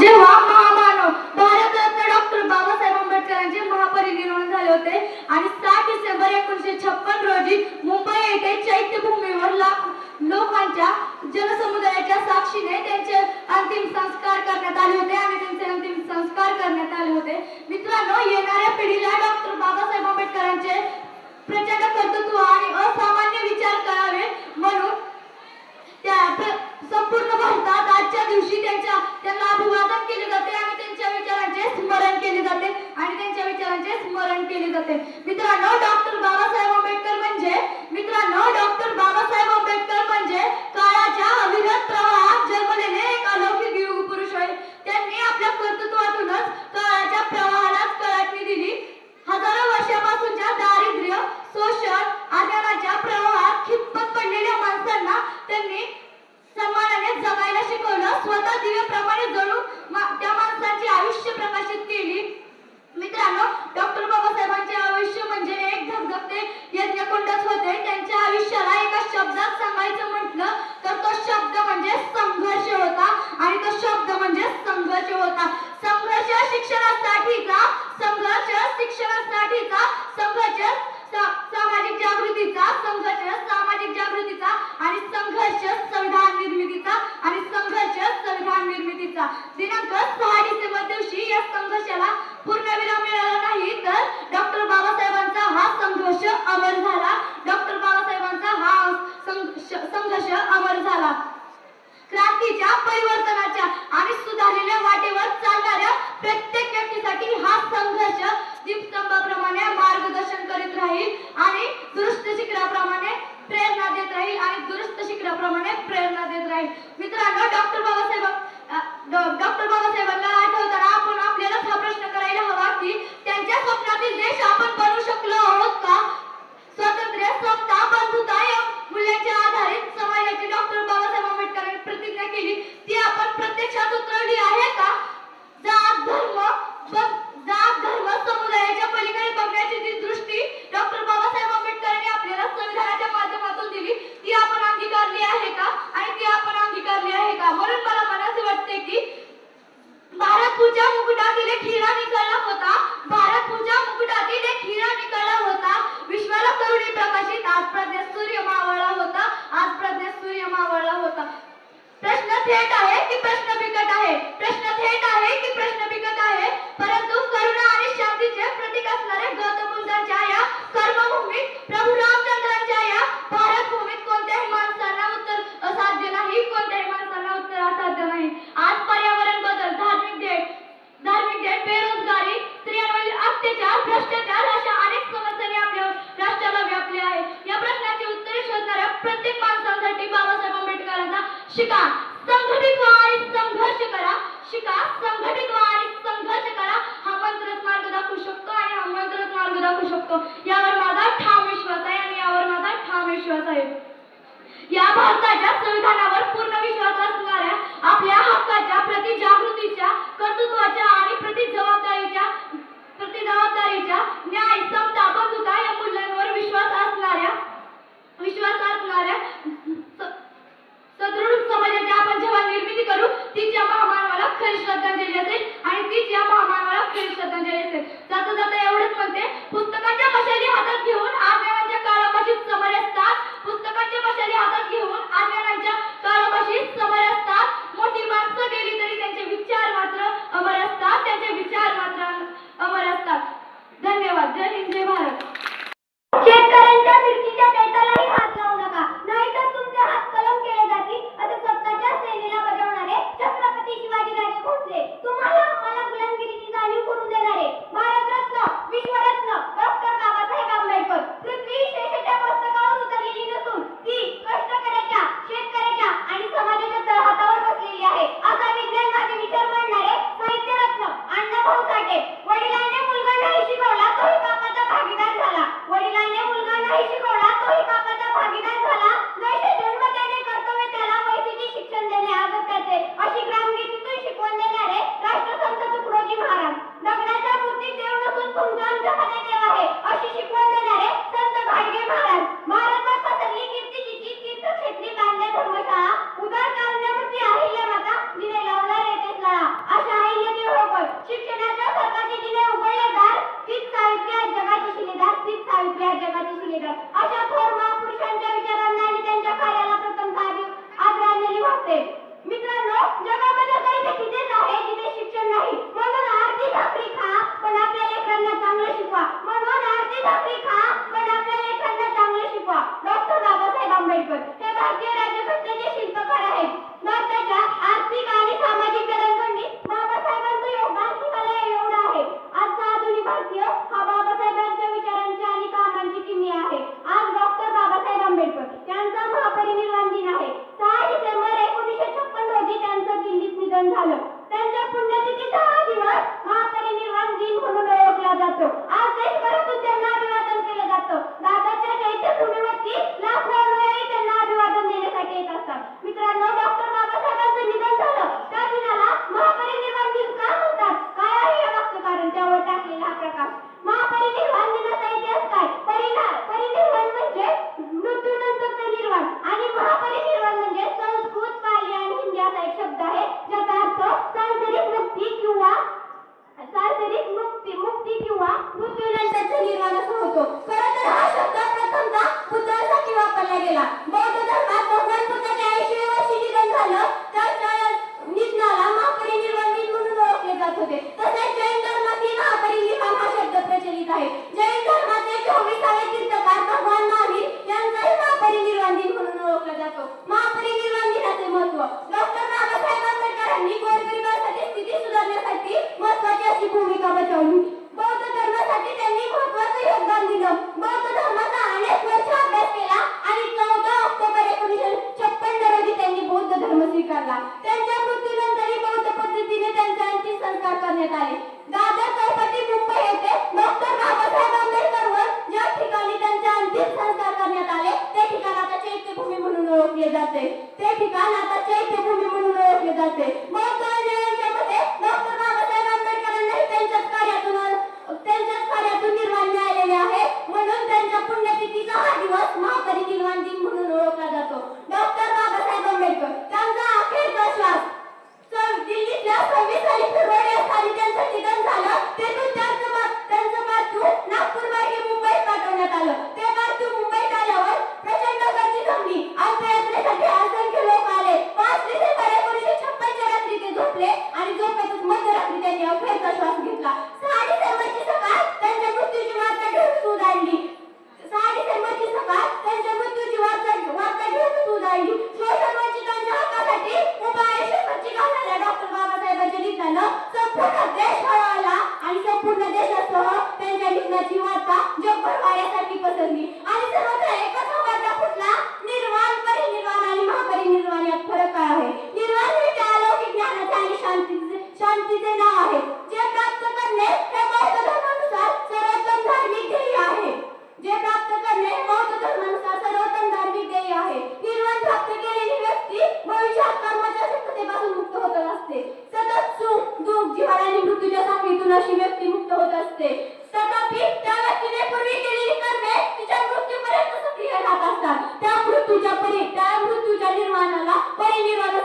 जेव्हा महामानव भारतरत्न डॉक्टर बाबासाहेब आंबेडकरांचे महापरिनिर्वाण झाले होते आणि सात डिसेंबर एकोणीसशे छप्पन रोजी मुंबई येथे चैत्यभूमीवर लाख लोकांच्या जनसमुदायाच्या साक्षीने त्यांचे अंतिम संस्कार करण्यात आले होते आणि त्यांचे अंतिम संस्कार करण्यात आले होते. मित्रांनो येणाऱ्या पिढीला डॉक्टर बाबासाहेब आंबेडकरांचे प्रचंड कर्तृत्व आणि असामान्य विचार करावे म्हणून त्या प्र- संपूर्ण भारतात आजच्या दिवशी त्यांच्या त्यांना अभिवादन केले जाते आणि त्यांच्या विचारांचे स्मरण केले जाते आणि त्यांच्या विचारांचे स्मरण केली जाते. मित्रांनो डॉक्टर बाबासाहेब आंबेडकर म्हणजे मित्रांनो डॉक्टर बाबासाहेब आंबेडकर म्हणजे काळाच्या अविरत प्रवाहात जन्मलेले एक अलौकिक युग पुरुष आहे त्यांनी आपल्या कर्तृत्वातूनच काळाच्या प्रवाहालाच कळाटणी दिली हजारो वर्षापासूनच्या दारिद्र्य शोषण अज्ञानाच्या प्रवाहात खितपत पडलेल्या माणसांना त्यांनी सन्मानाने जगायला शिकवलं स्वतः दिव्याप्रमाणे जळून मा- त्या माणसांची आयुष्य प्रकाशित केली मित्रांनो डॉक्टर बाबासाहेबांचे आयुष्य म्हणजे एक धगधगते यज्ञकुंडच होते त्यांच्या आयुष्याला एका शब्दात सांगायचं म्हटलं तर तो शब्द म्हणजे संघर्ष होता आणि तो शब्द म्हणजे संघर्ष होता संघर्ष शिक्षणासाठीचा संघर्ष शिक्षणासाठीचा संघर्ष सा- सामाजिक जागृतीचा संघर्ष सामाजिक जागृतीचा आणि संघर्ष संविधान निर्मितीचा आणि संघर्ष संविधान निर्मितीचा दिनांक सहा डिसेंबर दिवशी या संघर्षाला पूर्णविराम मिळाला नाही तर डॉक्टर बाबासाहेबांचा हा संघर्ष अमर झाला डॉक्टर बाबासाहेबांचा हा संघ- संघर्ष अमर झाला क्रांतीच्या परिवर्तनाच्या आणि सुधारलेल्या वाटेवर चालणाऱ्या प्रत्येक व्यक्तीसाठी हा संघर्ष दीपस्तंभाप्रमाणे मार्गदर्शन करीत राहील आणि दुरुस्त शिखराप्रमाणे प्रेरणा देत राहील आणि दुरुस्त शिकण्याप्रमाणे प्रेरणा देत राहील. मित्रांनो डॉक्टर बाबासाहेब डॉक्टर बाबासाहेबांना आठवताना आपण आपल्यालाच हा प्रश्न करायला हवा की त्यांच्या स्वप्नातील देश आपण बनवू शकलो आहोत का स्वातंत्र्य समता बंधुता या मूल्यांच्या आधारित समाजाची डॉक्टर बाबासाहेब आंबेडकरांनी प्रतिज्ञा केली ती आपण प्रत्यक्षात उतरवली आहे का जात धर्म ब- जात धर्म समुदायाच्या पलीकडे बघण्याची जी दृष्टी डॉक्टर बाबासाहेब आंबेडकरांनी आपल्याला संविधानाच्या माध्यमातून दिली ती आपण अंगीकारली आहे का आणि ती आपण अंगीकारली आहे का म्हणून मला मनाचे वाटते की भारत पूजा मुकुटातील एक हिरा निघाला होता भारत पूजा मुकुटातील एक हिरा निघाला होता विश्वाला करुणी प्रकाशित आज प्रज्ञा सूर्य मावळला होता आज प्रज्ञा सूर्य मावळला होता प्रश्न थेट आहे की प्रश्न बिकट आहे? प्रश्न थेट आहे की प्रश्न बिकट आहे? परंतु करुणा आणि शांतीचे प्रतीक असणाऱ्या गौतम बुद्धांच्या या कर्मभूमीत प्रभू रामचंद्रांच्या या भारत भूमीत कोणत्याही माणसांना उत्तर असाध्य नाही कोणत्याही माणसांना उत्तर असाध्य नाही. आज पर्यावरण बदल धार्मिक ध्येय धार्मिक ध्येय बेरोजगारी स्त्रियांवरील अत्याचार भ्रष्टाचार अशा अनेक समस्यांनी आपल्या राष्ट्राला व्यापले आहे. या प्रश्नाची उत्तरे शोधणाऱ्या प्रत्येक माणसासाठी बाबासाहेब आंबेडकरांचा शिका संघटित व्हा आणि संघर्ष करा. शिका. संघटित व्हा आणि संघर्ष करा. हा मंत्रच मार्ग दाखवू शकतो आणि हा मंत्रच मार्ग दाखवू शकतो. यावर माझा ठाम विश्वास आहे आणि यावर माझा ठाम विश्वास आहे. या भारताच्या असते तुम्हाला मला गुलामगिरीची जाणीव करून देणारे भारतरत्न विश्वरत्न डॉक्टर बाबासाहेब आंबेडकर. पृथ्वी शेषाच्या पुस्तकावर उतरलेली नसून ती कष्टकऱ्याच्या शेतकऱ्याच्या आणि समाजाच्या तळहातावर बसलेली आहे. असा विज्ञानवादी विचार मांडणारे साहित्यरत्न अण्णाभाऊ साठे. अशा थोर महापुरुषांच्या विचारांना आणि त्यांच्या कार्याला प्रथम आदरांजली वाहते. मित्रांनो जगामध्ये गरीब तिथेच आहे जिथे शिक्षण नाही. म्हणून आरती भाकरी पण आपल्या लेकरांना चांगलं शिकवा. म्हणून आरती भाकरी पण आपल्या लेकरांना चांगलं शिकवा. डॉक्टर बाबासाहेब आंबेडकर हे भारतीय राज्यघटनेचे शिल्पकार आहेत. भारताच्या आर्थिक आणि सामाजिक जडणघडणीत बाबासाहेबांचं योगदान मला एवढं आहे. आजचा आधुनिक भारतीय हा ओळखले जाते. ते ठिकाण आता चैत्यभूमी म्हणून ओळखले जाते. मग तालुक्यातच मध्यरात्री त्यांनी अखेरचा श्वास घेतला. साडेसर्वाची सकाळ त्यांच्या मृत्यूची वार्ता ढोकस उधाडली साडेसर्वाची सकाळ त्यांच्या मृत्यूची वार्ता वार्ता ढोकस उधाडली शोषण वंचितांच्या हक्कासाठी उभा आहे. शेवटची घालणाऱ्या डॉक्टर बाबासाहेबांच्या लिखाणं संपूर्ण देश हळहळला आणि संपूर्ण देशासह त्यांच्या लिखाणाची वार्ता जगभर वाऱ्यासाठी पसरली. जात असतात. त्या मृत्यूच्या परी त्या मृत्यूच्या निर्माणाला परिनिर्माण